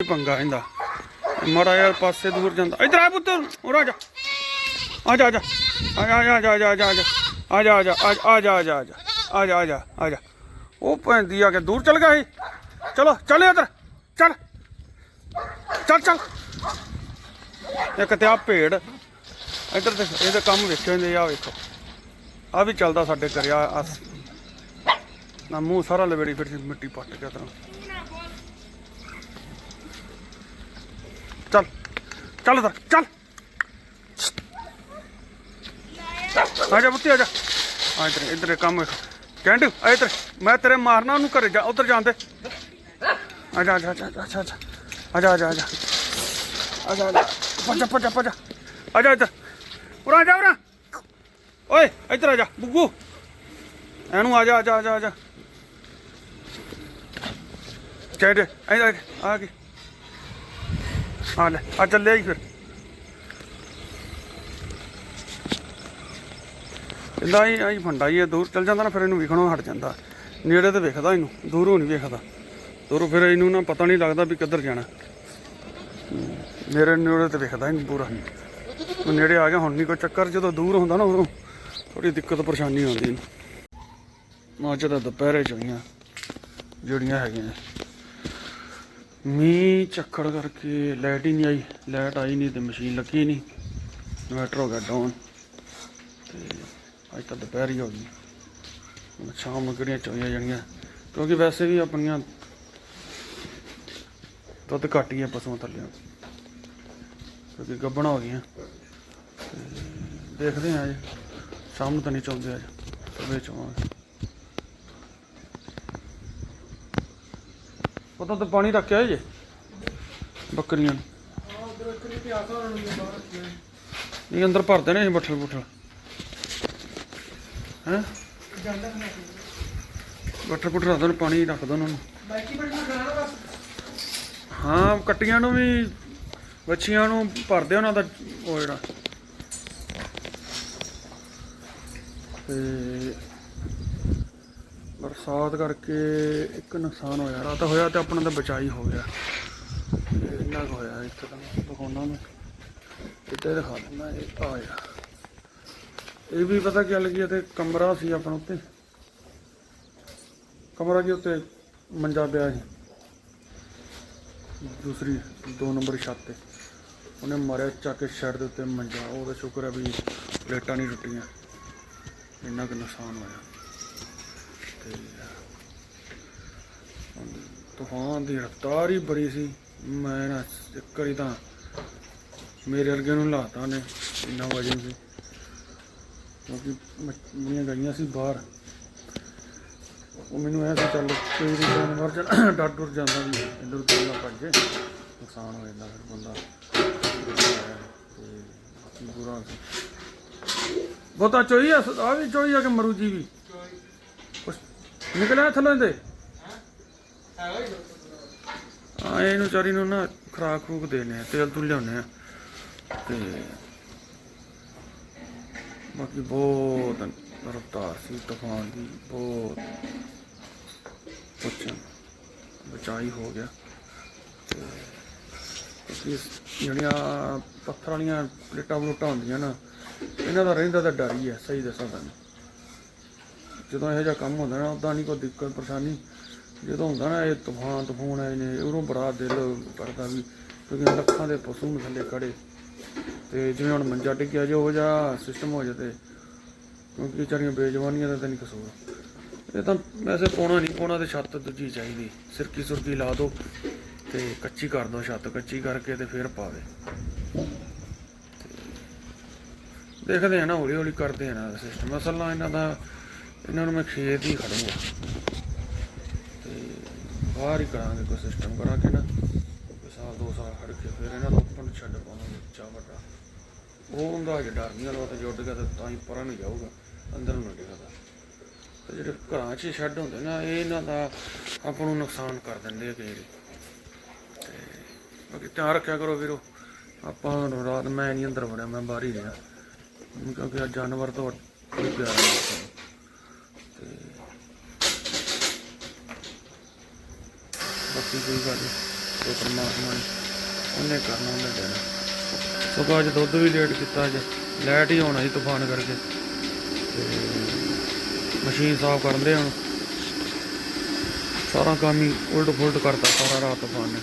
ਪੰਗਾ ਇਹਦਾ ਮਾੜਾ ਯਾਰ ਪਾਸੇ ਦੂਰ ਜਾਂਦਾ ਇਧਰ ਆ ਪੁੱਤ ਉਰ ਆ ਜਾ ਆ ਜਾ ਆ ਜਾ ਆ ਜਾ ਆ ਜਾ ਆ ਜਾ ਆ ਜਾ ਆ ਜਾ ਆ ਜਾ ਆ ਜਾ ਆ ਜਾ ਆ ਜਾ ਆ ਜਾ ਆ ਜਾ ਉਹ ਪੈਂਦੀ ਆ ਕੇ ਦੂਰ ਚਲ ਗਿਆ ਸੀ ਚਲੋ ਚੱਲ ਇਧਰ ਚੱਲ ਚੱਲ ਚੱਲ ਇੱਕ ਤੇ ਆ ਭੇੜ ਇਧਰ ਤੇ ਇਹਦਾ ਕੰਮ ਵੇਖਿਓ ਇਹਦੇ ਆ ਵੇਖੋ ਆ ਵੀ ਚੱਲਦਾ ਸਾਡੇ ਘਰੇ ਆ ਨਾ ਮੂੰਹ ਸਾਰਾ ਲਵੇੜੀ ਫਿਰ ਮਿੱਟੀ ਪੱਟ ਗਿਆ ਤਰਾ ਚੱਲ ਚੱਲ ਉਧਰ ਚੱਲ ਆ ਜਾ ਬੁੱਤੀ ਆ ਜਾ ਆ ਇਧਰ ਇਧਰ ਕੰਮ ਕੈਂਡ ਆ ਇਧਰ ਮੈਂ ਤੇਰੇ ਮਾਰਨਾ ਉਹਨੂੰ ਘਰੇ ਜਾ ਉਧਰ ਜਾਂਦੇ ਆ ਜਾ ਆ ਜਾ ਆ ਜਾ ਆ ਜਾ ਆ ਜਾ ਆ ਜਾ ਆ ਜਾ ਪਜਾ ਪਜਾ ਪਜਾ ਆ ਜਾ ਇਧਰ ਉਰਾ ਜਾ ਉਰਾ ਓਏ ਇਧਰ ਆ ਜਾ ਬੁੱਗੂ ਇਹਨੂੰ ਆ ਜਾ ਆ ਜਾ ਆ ਜਾ ਕੈਂਡ ਆ ਜਾ ਆ ਕੇ ਹਾਂ ਲੈ, ਆ ਚੱਲਿਆ ਹੀ ਫਿਰ। ਇੰਦਾ ਹੀ ਆਈ ਫੰਡਾ ਹੀ ਹੈ ਦੂਰ ਚੱਲ ਜਾਂਦਾ ਨਾ, ਫਿਰ ਇਹਨੂੰ ਵਿਖਣੋਂ ਹਟ ਜਾਂਦਾ। ਨੇੜੇ ਤੇ ਵੇਖਦਾ ਇਹਨੂੰ, ਦੂਰੋਂ ਨਹੀਂ ਵੇਖਦਾ। ਦੂਰੋਂ ਫਿਰ ਇਹਨੂੰ ਨਾ ਪਤਾ ਨਹੀਂ ਲੱਗਦਾ ਵੀ ਕਿੱਧਰ ਜਾਣਾ। ਮੇਰੇ ਨੇੜੇ ਤੇ ਵੇਖਦਾ ਇਹਨੂੰ ਪੂਰਾ। ਉਹ ਨੇੜੇ ਆ ਗਿਆ, ਹੁਣ ਨਹੀਂ ਕੋਈ ਚੱਕਰ, ਜਦੋਂ ਦੂਰ ਹੁੰਦਾ ਨਾ ਉਦੋਂ ਥੋੜੀ ਦਿੱਕਤ, ਪਰੇਸ਼ਾਨੀ ਆਉਂਦੀ ਇਹਨੂੰ। ਮਾਚ ਦੁਪਹਿਰੇ ਚ ਹੋਈਆਂ ਜਿਹੜੀਆਂ ਹੈਗੀਆਂ। ਮੀਂਹ ਚੱਕੜ ਕਰਕੇ ਲਾਈਟ ਹੀ ਨਹੀਂ ਆਈ, ਲਾਈਟ ਆਈ ਨਹੀਂ ਤੇ ਮਸ਼ੀਨ ਲੱਗੀ ਨਹੀਂ, ਇਨਵਰਟਰ ਹੋ ਗਿਆ ਡਾਊਨ ਤੇ ਅੱਜ ਤਾਂ ਦੁਪਹਿਰ ਹੀ ਹੋ ਗਈ। ਸ਼ਾਮ ਨੂੰ ਕਿਹੜੀਆਂ ਚੋਈਆਂ ਜਾਣੀਆਂ, ਕਿਉਂਕਿ ਵੈਸੇ ਵੀ ਆਪਣੀਆਂ ਦੁੱਧ ਘੱਟ ਹੀ ਆ ਪਸ਼ੂਆਂ ਥੱਲੇ ਕਿਉਂਕਿ ਗੱਬਣਾ ਹੋ ਗਈਆਂ। ਦੇਖਦੇ ਹਾਂ ਅੱਜ, ਸ਼ਾਮ ਨੂੰ ਤਾਂ ਨਹੀਂ ਚਾਹੁੰਦੇ ਅੱਜ, ਸਵੇਰੇ ਚਾਹਾਂਗੇ ਪਤਾ ਤਾਂ ਪਾਣੀ ਰੱਖਿਆ ਜੇ। ਬੱਕਰੀਆਂ ਨੂੰ। ਨਹੀਂ, ਅੰਦਰ ਭਰਦੇ ਨੇ ਇਹ ਬੱਠਲ ਬੁੱਠਲ। ਹੈ? ਬੱਠਲ ਬੁੱਠਲ ਰੱਖ ਦੋ ਪਾਣੀ ਰੱਖ ਦੋ ਉਹਨਾਂ ਨੂੰ। ਹਾਂ, ਕੱਟੀਆਂ ਨੂੰ ਵੀ ਬੱਚੀਆਂ ਨੂੰ ਭਰਦੇ ਉਹਨਾਂ ਦਾ ਉਹ ਜਿਹੜਾ। ਤੇ ਬਰਸਾਤ ਕਰਕੇ ਇੱਕ ਨੁਕਸਾਨ ਹੋਇਆ। ਰਾਤ ਹੋਇਆ ਤੇ ਆਪਣਾ ਤਾਂ ਬਚਾਈ ਹੋ ਗਿਆ। ਇੰਨਾ ਕੁ ਹੋਇਆ ਇੱਥੇ ਤਾਂ ਦਿਖਾਉਣਾ ਮੈਂ। ਇੱਥੇ ਦਿਖਾ ਦਿੰਦਾ, ਇਹ ਆ ਗਿਆ। ਇਹ ਵੀ ਪਤਾ ਕੀ ਲੱਗੀ ਤੇ ਕਮਰਾ ਸੀ ਆਪਣਾ ਉੱਤੇ। ਕਮਰਾ ਕੀ ਉੱਤੇ ਮੰਜਾ ਪਿਆ ਸੀ। ਦੂਸਰੀ, ਦੋ ਨੰਬਰ ਛੱਤ ਤੇ। ਉਹਨੇ ਮਾਰਿਆ ਚੱਕ ਕੇ ਛੱਡ ਦੇ ਉੱਤੇ ਮੰਜਾ। ਉਹਦਾ ਸ਼ੁਕਰ ਹੈ ਵੀ ਪਲੇਟਾਂ ਨਹੀਂ ਟੁੱਟੀਆਂ। ਇੰਨਾ ਕੁ ਨੁਕਸਾਨ ਹੋਇਆ। ਤੇ ਤੂਫਾਨ ਦੀ ਰਫ਼ਤਾਰ ਹੀ ਬੜੀ ਸੀ। ਮੈਂ ਨਾ ਇੱਕ ਵਾਰੀ ਤਾਂ ਮੇਰੇ ਵਰਗੇ ਨੂੰ ਲਾਤਾ ਨੇ, ਇੰਨਾ ਵਜਨ ਸੀ। ਕਿਉਂਕਿ ਮੱਛੀਆਂ ਗਈਆਂ ਸੀ ਬਾਹਰ, ਉਹ ਮੈਨੂੰ ਐ ਸੀ, ਚੱਲ ਕੋਈ ਵੀ ਜਾਨਵਰ ਜਾਂ ਡਰ ਡੁਰ ਜਾਂਦਾ ਵੀ ਇੱਧਰ ਉੱਧਰ ਨਾ ਭੱਜੇ ਨੁਕਸਾਨ ਹੋ ਜਾਂਦਾ ਫਿਰ ਬੰਦਾ। ਤੇ ਬਾਕੀ ਬੁਰਾ ਬਹੁਤਾ ਚੋਈ ਆ ਆ ਵੀ ਚੋਈ ਆ ਕਿ ਮਰੂ ਜੀ ਵੀ? ਨਿਕਲਿਆ ਥੱਲੇ ਦੇ ਹਾਂ, ਇਹਨੂੰ ਚਾਰੀ ਨੂੰ ਨਾ ਖਰਾਕ ਖੂਕ ਦੇਣੇ ਆ ਤੇਲ ਤੂਲ ਲਿਆਉਣੇ ਆ। ਤੇ ਬਾਕੀ ਬਹੁਤ ਰਫਤਾਰ ਸੀ, ਤੂਫਾਨ ਦੀ ਬਹੁਤ ਕੁਛ ਬਚਾਈ ਹੋ ਗਿਆ। ਤੇ ਇਸ ਜਿਹੜੀਆਂ ਪੱਥਰ ਵਾਲੀਆਂ ਪਲੇਟਾਂ ਪਲੂਟਾਂ ਹੁੰਦੀਆਂ ਨਾ, ਇਹਨਾਂ ਦਾ ਰਹਿੰਦਾ ਤਾਂ ਡਰ ਹੀ ਹੈ, ਸਹੀ ਦੱਸਾਂ ਤੁਹਾਨੂੰ। ਜਦੋਂ ਇਹੋ ਜਿਹਾ ਕੰਮ ਹੁੰਦਾ ਨਾ, ਉਦਾਂ ਨਹੀਂ ਕੋਈ ਦਿੱਕਤ, ਪਰੇਸ਼ਾਨੀ। ਜਦੋਂ ਹੁੰਦਾ ਨਾ, ਇਹ ਤੂਫਾਨ ਤੂਫਾਨ ਆਏ ਨੇ, ਉਦੋਂ ਬੜਾ ਦਿਲ ਕਰਦਾ ਵੀ ਕਿਉਂਕਿ ਲੱਖਾਂ ਦੇ ਪਸ਼ੂ ਨੂੰ ਥੱਲੇ ਖੜੇ। ਤੇ ਜਿਵੇਂ ਹੁਣ ਮੰਜਾ ਟਿਕਿਆ ਜੇ, ਉਹ ਜਿਹਾ ਸਿਸਟਮ ਹੋ ਜਾਵੇ ਕਿਉਂਕਿ ਵਿਚਾਰੀਆਂ ਬੇਜਵਾਨੀਆਂ ਦਾ ਤਾਂ ਨਹੀਂ ਕਸੂਰ। ਇਹ ਤਾਂ ਵੈਸੇ ਪਾਉਣਾ ਨਹੀਂ ਪਾਉਣਾ ਤੇ ਛੱਤ ਦੂਜੀ ਚਾਹੀਦੀ। ਸਿਰਕੀ ਸੁਰਕੀ ਲਾ ਦਿਓ ਤੇ ਕੱਚੀ ਕਰ ਦਿਓ ਛੱਤ, ਕੱਚੀ ਕਰਕੇ ਤੇ ਫਿਰ ਪਾਵੇ। ਦੇਖਦੇ ਆ ਨਾ ਹੌਲੀ ਹੌਲੀ ਕਰਦੇ ਆ ਨਾ ਸਿਸਟਮ ਅਸਲ ਨਾਲ ਇਹਨਾਂ ਦਾ ਇਹਨਾਂ ਨੂੰ ਮੈਂ ਖੇਤ ਹੀ ਖੜੂੰਗਾ ਤੇ ਬਾਹਰ ਹੀ ਕਰਾਂਗੇ ਕੋਈ ਸਿਸਟਮ ਕਰਾ ਕੇ ਨਾ। ਕੋਈ ਸਾਲ, ਦੋ ਸਾਲ ਖੜ ਕੇ ਫਿਰ ਇਹਨਾਂ ਨੂੰ ਉੱਪਰ ਨੂੰ ਛੱਡ ਪਾਵਾਂਗੇ ਉੱਚਾ ਵੱਡਾ। ਉਹ ਹੁੰਦਾ ਜੇ ਡਰ ਨਹੀਂ ਵਾਲਾ ਤੇ ਜੁੱਟ ਗਿਆ ਤਾਂ ਹੀ ਪਰਾਂ ਨੂੰ ਜਾਊਗਾ, ਅੰਦਰ ਨੂੰ ਨਹੀਂ ਤੇ ਜਿਹੜੇ ਘਰਾਂ 'ਚ ਛੱਡ ਹੁੰਦੇ ਨਾ, ਇਹ ਇਹਨਾਂ ਦਾ ਆਪਾਂ ਨੂੰ ਨੁਕਸਾਨ ਕਰ ਦਿੰਦੇ ਆ ਕਈ ਵਾਰੀ। ਤੇ ਬਾਕੀ ਧਿਆਨ ਰੱਖਿਆ ਕਰੋ ਵੀਰੋ, ਆਪਾਂ ਰਾਤ ਮੈਂ ਨਹੀਂ ਅੰਦਰ ਵੜਿਆ, ਮੈਂ ਬਾਹਰ ਹੀ ਰਿਹਾ। ਕਿਉਂਕਿ ਆ ਜਾਨਵਰ ਤੋਂ ਬੜੀ ਪਿਆਰਾ ਤੇ ਬਾਕੀ ਕੋਈ ਗੱਲ ਨਹੀਂ ਪਰਮਾਤਮਾ ਨੇ। ਉਹਨੇ ਕਰਨਾ ਉਹਨੇ ਦੇਣਾ। ਸਗੋਂ ਅੱਜ ਦੁੱਧ ਵੀ ਲੇਟ ਕੀਤਾ ਅੱਜ। ਲੈਟ ਹੀ ਹੋਣਾ ਸੀ ਤੂਫਾਨ ਕਰਕੇ। ਤੇ ਮਸ਼ੀਨ ਸਾਫ਼ ਕਰਨ ਦੇ ਹੁਣ। ਸਾਰਾ ਕੰਮ ਹੀ ਉਲਟ ਫੁਲਟ ਕਰਤਾ ਸਾਰਾ ਰਾਤ ਤੂਫਾਨ ਨੇ।